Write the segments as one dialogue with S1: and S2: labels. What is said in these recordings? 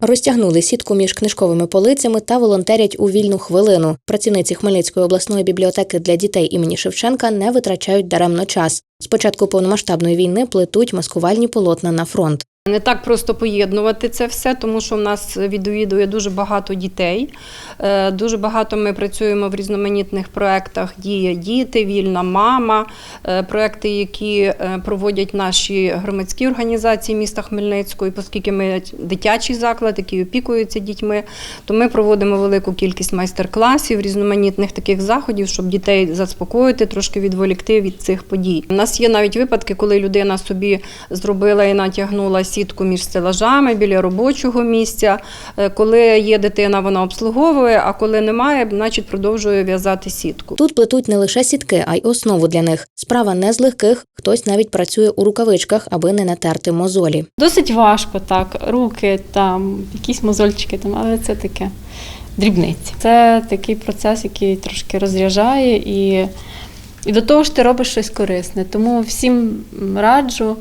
S1: Розтягнули сітку між книжковими полицями та волонтерять у вільну хвилину. Працівниці Хмельницької обласної бібліотеки для дітей імені Шевченка не витрачають даремно час. З початку повномасштабної війни плетуть маскувальні полотна на фронт.
S2: Не так просто поєднувати це все, тому що в нас відвідує дуже багато дітей. Е, Дуже багато ми працюємо в різноманітних проєктах Дія діти, Вільна мама, е, проекти, які е, проводять наші громадські організації міста Хмельницького. І оскільки ми дитячий заклад, який опікується дітьми, то ми проводимо велику кількість майстер-класів, різноманітних таких заходів, щоб дітей заспокоїти, трошки відволікти від цих подій. У нас є навіть випадки, коли людина собі зробила і натягнула сітку між стелажами біля робочого місця. Е, Коли є дитина, вона обслуговує, а коли немає, значить продовжує в'язати сітку.
S1: Тут плетуть не лише сітки, а й основу для них. Справа не з легких, хтось навіть працює у рукавичках, аби не натерти мозолі.
S3: Досить важко так, руки там, якісь мозольчики там, але це таке дрібниці. Це такий процес, який трошки розряджає і, і до того ж ти робиш щось корисне. Тому всім раджу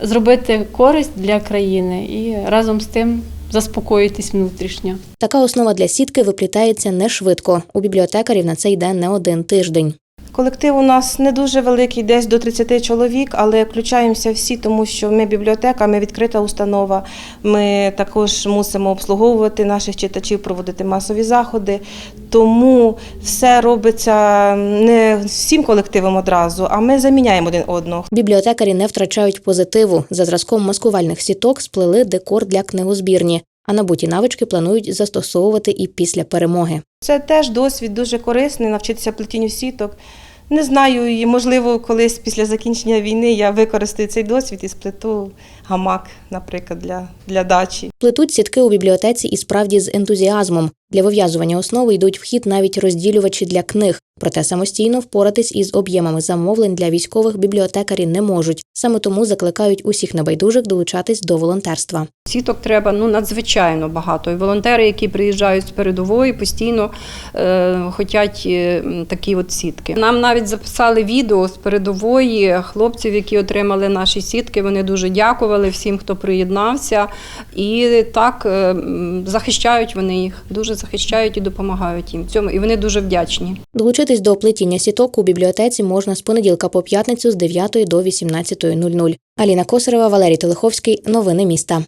S3: зробити користь для країни і разом з тим заспокоїтись внутрішньо.
S1: Така основа для сітки виплітається не швидко. У бібліотекарів на це йде не один тиждень.
S4: Колектив у нас не дуже великий, десь до 30 чоловік, але включаємося всі, тому що ми бібліотека, ми відкрита установа. Ми також мусимо обслуговувати наших читачів, проводити масові заходи. Тому все робиться не всім колективом одразу, а ми заміняємо один одного.
S1: Бібліотекарі не втрачають позитиву. За зразком маскувальних сіток сплели декор для книгозбірні, а набуті навички планують застосовувати і після перемоги.
S4: Це теж досвід дуже корисний, навчитися плетінню сіток. Не знаю, і можливо, колись після закінчення війни я використаю цей досвід і сплету гамак, наприклад, для, для дачі.
S1: Плетуть сітки у бібліотеці і справді з ентузіазмом. Для вив'язування основи йдуть в хід навіть розділювачі для книг. Проте самостійно впоратись із об'ємами замовлень для військових бібліотекарі не можуть. Саме тому закликають усіх небайдужих долучатись до волонтерства.
S2: Сіток треба ну надзвичайно багато. І волонтери, які приїжджають з передової, постійно е, хочуть е, такі от сітки. Нам навіть записали відео з передової хлопців, які отримали наші сітки. Вони дуже дякували всім, хто приєднався, і так е, захищають вони їх, дуже захищають і допомагають їм в цьому. І вони дуже вдячні.
S1: Долучитись до плетіння сіток у бібліотеці можна з понеділка по п'ятницю з 9 до 18.00. Аліна Косарева, Валерій Телеховський. Новини міста.